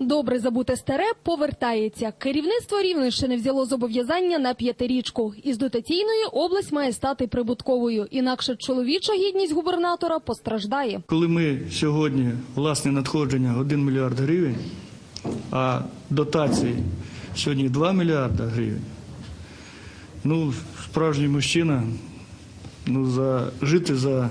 Добре забуте старе повертається. Керівництво Рівненщини взяло зобов'язання на п'ятирічку. Із дотаційної область має стати прибутковою. Інакше чоловіча гідність губернатора постраждає. Коли ми сьогодні власне надходження 1 мільярд гривень, а дотації сьогодні 2 мільярда гривень, ну, справжній мужчина, ну, за, жити за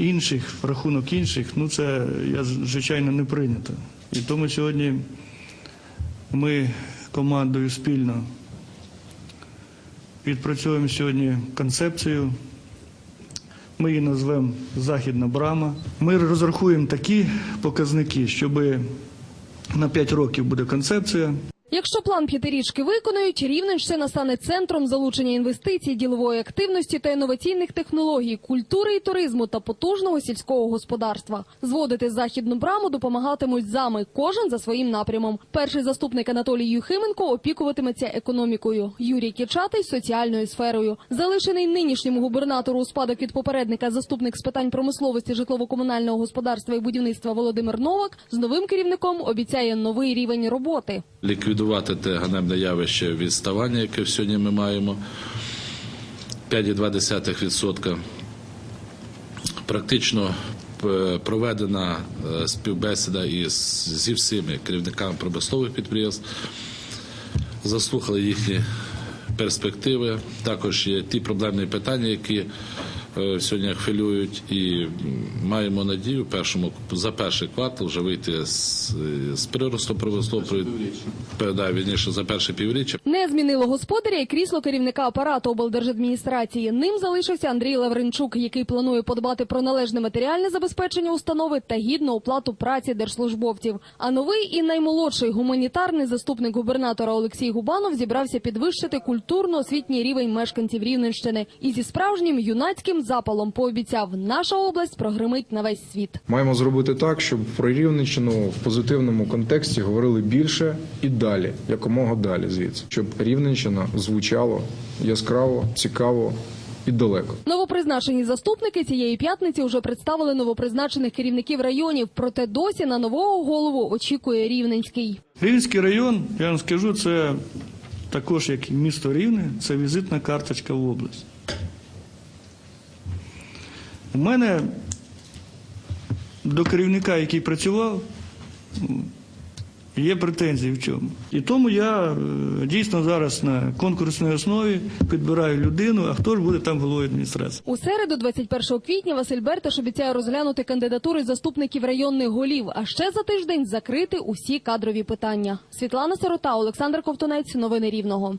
інших, рахунок інших, ну це, я, звичайно, не прийнято. І тому сьогодні ми командою спільно відпрацьовуємо сьогодні концепцію ми її назвемо Західна брама. Ми розрахуємо такі показники, щоб на 5 років буде концепція. Якщо план п'ятирічки виконують, Рівненщина стане центром залучення інвестицій, ділової активності та інноваційних технологій, культури і туризму та потужного сільського господарства. Зводити західну браму допомагатимуть зами, кожен за своїм напрямом. Перший заступник Анатолій Юхименко опікуватиметься економікою. Юрій Кічатий соціальною сферою. Залишений нинішньому губернатору у спадок від попередника заступник з питань промисловості, житлово-комунального господарства і будівництва Володимир Новак з новим керівником обіцяє новий рівень роботи. Ліквідувати те ганебне явище відставання, яке сьогодні ми маємо 5,2%. Практично е, проведена е, співбесіда із зі всіми керівниками промислових підприємств, заслухали їхні перспективи. Також є ті проблемні питання, які сьогодні хвилюють, і маємо надію першому за перший квартал вже вийти з, з приростом промислового да, вірніше, за перше півріччя. Не змінило господаря і крісло керівника апарату облдержадміністрації. Ним залишився Андрій Лавренчук, який планує подбати про належне матеріальне забезпечення установи та гідну оплату праці держслужбовців. А новий і наймолодший гуманітарний заступник губернатора Олексій Губанов зібрався підвищити культурно-освітній рівень мешканців Рівненщини і зі справжнім юнацьким запалом пообіцяв, наша область прогримить на весь світ. Маємо зробити так, щоб про Рівненщину в позитивному контексті говорили більше і далі, якомога далі звідси, щоб Рівненщина звучало яскраво, цікаво і далеко. Новопризначені заступники цієї п'ятниці вже представили новопризначених керівників районів. Проте досі на нового голову очікує Рівненський. Рівненський район, я вам скажу, це також як і місто Рівне, це візитна карточка в область. У мене до керівника, який працював, є претензії в чому. І тому я е, дійсно зараз на конкурсній основі підбираю людину, а хто ж буде там головою адміністрації. У середу, 21 квітня, Василь Берташ обіцяє розглянути кандидатури заступників районних голів, а ще за тиждень закрити усі кадрові питання. Світлана Сирота, Олександр Ковтунець. Новини Рівного.